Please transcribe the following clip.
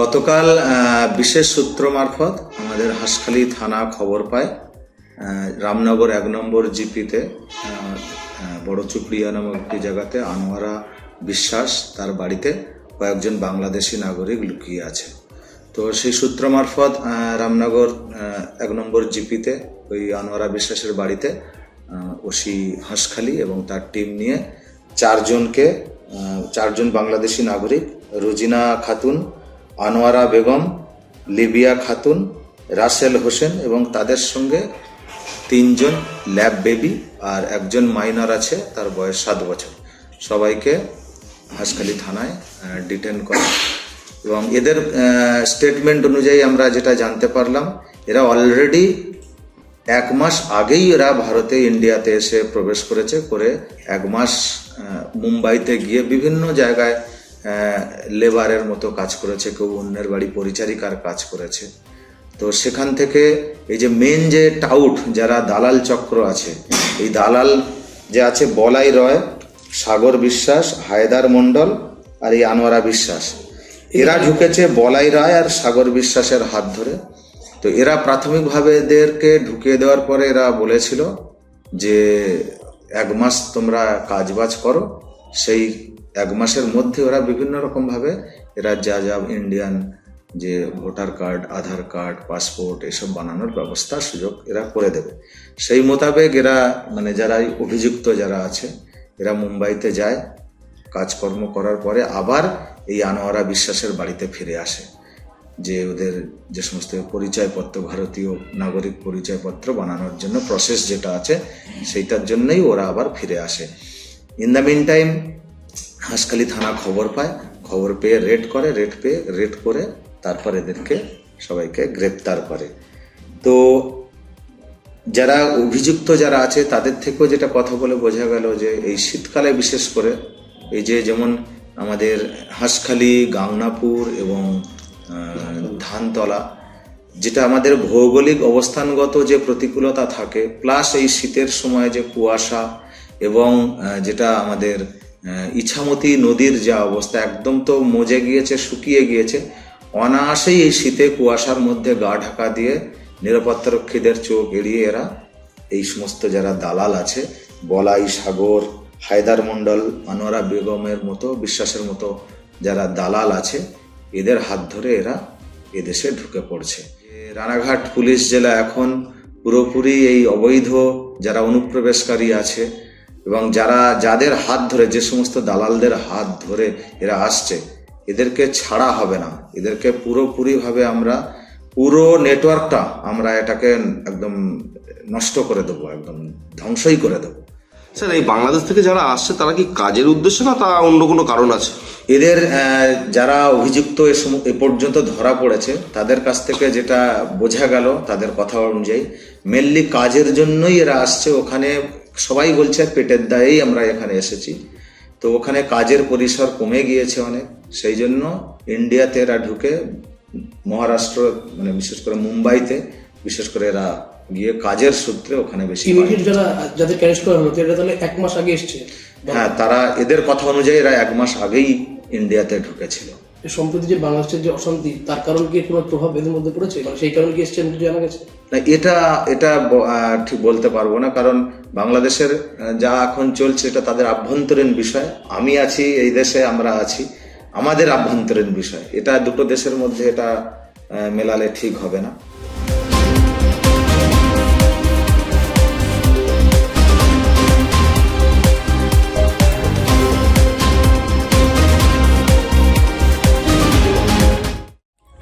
গতকাল বিশেষ সূত্র মারফত আমাদের হাসখালি থানা খবর পায় রামনগর এক নম্বর জিপিতে বড় চুপড়িয়া নামক একটি জায়গাতে আনোয়ারা বিশ্বাস তার বাড়িতে কয়েকজন বাংলাদেশি নাগরিক লুকিয়ে আছে। তো সেই সূত্র মারফত রামনগর এক নম্বর জিপিতে ওই আনোয়ারা বিশ্বাসের বাড়িতে ওসি হাঁসখালি এবং তার টিম নিয়ে চারজনকে চারজন বাংলাদেশি নাগরিক, রোজিনা খাতুন আনোয়ারা বেগম, লিবিয়া খাতুন, রাসেল হোসেন এবং তাদের সঙ্গে তিনজন ল্যাব বেবি আর একজন মাইনর আছে, তার বয়স সাত বছর। সবাইকে হাঁসখালি থানায় ডিটেন করা। এবং এদের স্টেটমেন্ট অনুযায়ী আমরা যেটা জানতে পারলাম, এরা অলরেডি এক মাস আগেই এরা ভারতে ইন্ডিয়াতে এসে প্রবেশ করেছে, করে এক মাস মুম্বাইতে গিয়ে বিভিন্ন জায়গায় লেবারের মতো কাজ করেছে, কেউ অন্যের বাড়ি পরিচারিকার কাজ করেছে। তো সেখান থেকে এই যে মেন যে টাউট যারা দালাল চক্র আছে, এই দালাল যে আছে বলাই রয়, সাগর বিশ্বাস, হায়দার মণ্ডল আর এই আনোয়ারা বিশ্বাস। এরা ঢুকেছে বলাই রায় আর সাগর বিশ্বাসের হাত ধরে। তো এরা প্রাথমিকভাবে এদেরকে ঢুকিয়ে দেওয়ার পরে এরা বলেছিল যে, এক মাস তোমরা কাজবাজ করো, সেই এক মাসের মধ্যে ওরা বিভিন্ন রকমভাবে এরা যা যা ইন্ডিয়ান যে voter card, Aadhaar card, passport এসব বানানোর ব্যবস্থা, সুযোগ এরা করে দেবে। সেই মোতাবেক এরা মানে যারা অভিযুক্ত যারা আছে, এরা মুম্বাইতে যায়, কাজকর্ম করার পরে আবার এই আনোয়ারা বিশ্বাসের বাড়িতে ফিরে আসে। যে ওদের যে সমস্ত পরিচয়পত্র, ভারতীয় নাগরিক পরিচয়পত্র বানানোর জন্য প্রসেস যেটা আছে, সেইটার জন্যই ওরা আবার ফিরে আসে। In the mean time Hanskhali থানা খবর পায়, খবর পেয়ে রেড করে, রেড পেয়ে রেড করে তারপর এদেরকে সবাইকে গ্রেপ্তার করে। তো যারা অভিযুক্ত যারা আছে, তাদের থেকেও যেটা কথা বলে বোঝা গেল যে এই শীতকালে বিশেষ করে এই যে যেমন আমাদের হাঁসখালি, গাংনাপুর এবং ধানতলা, যেটা আমাদের ভৌগোলিক অবস্থানগত যে প্রতিকূলতা থাকে প্লাস এই শীতের সময় যে কুয়াশা এবং যেটা আমাদের ইছামতি নদীর যা অবস্থা, একদম তো মজে গিয়েছে, শুকিয়ে গিয়েছে। অনায়াসেই এই শীতে কুয়াশার মধ্যে গা ঢাকা দিয়ে নিরাপত্তারক্ষীদের চোখ এড়িয়ে এরা এই সমস্ত যারা দালাল আছে, বলাই সাগর, হায়দার মণ্ডল, আনোয়ারা বেগমের মতো, বিশ্বাসের মতো যারা দালাল আছে, এদের হাত ধরে এরা এদেশে ঢুকে পড়ছে। রানাঘাট পুলিশ জেলা এখন পুরোপুরি এই অবৈধ, যারা অনুপ্রবেশকারী আছে এবং যারা যাদের হাত ধরে যে সমস্ত দালালদের হাত ধরে এরা আসছে এদেরকে ছাড়া হবে না। এদেরকে পুরোপুরিভাবে আমরা পুরো নেটওয়ার্কটা আমরা এটাকে একদম নষ্ট করে দেবো একদম ধ্বংসই করে দেবো। স্যার এই বাংলাদেশ থেকে যারা আসছে তারা কি কাজের উদ্দেশ্যে না তা অন্য কোনো কারণ আছে? এদের যারা অভিযুক্ত এ সম- এ পর্যন্ত ধরা পড়েছে তাদের কাছ থেকে যেটা বোঝা গেল তাদের কথা অনুযায়ী মেনলি কাজের জন্যই এরা আসছে। ওখানে সবাই বলছে পেটের দায়েই আমরা এখানে এসেছি। তো ওখানে কাজের পরিসর কমে গিয়েছে অনেক। সেই জন্য ইন্ডিয়াতে এরা ঢুকে মহারাষ্ট্র মানে বিশেষ করে মুম্বাইতে বিশেষ করে এরা গিয়ে কাজের সূত্রে ওখানে বেশি। যারা যাদের অ্যারেস্ট করা হলো এরা তাহলে এক মাস আগে এসছে? হ্যাঁ তারা এদের কথা অনুযায়ী এরা এক মাস আগেই ইন্ডিয়াতে ঢুকেছিল। সম্প্রতি যে বাংলাদেশের যে অশান্তি, তার কারণ কি কোনো প্রভাব এদের মধ্যে পড়েছে? মানে সেই কারণে কি এসছে জানা গেছে? না, এটা এটা ঠিক বলতে পারব না, কারণ বাংলাদেশের যা এখন চলছে এটা তাদের আভ্যন্তরীণ বিষয়। আমি আছি, এই দেশে আমরা আছি, আমাদের আভ্যন্তরীণ বিষয়। এটা দুটো দেশের মধ্যে এটা মেলালে ঠিক হবে না।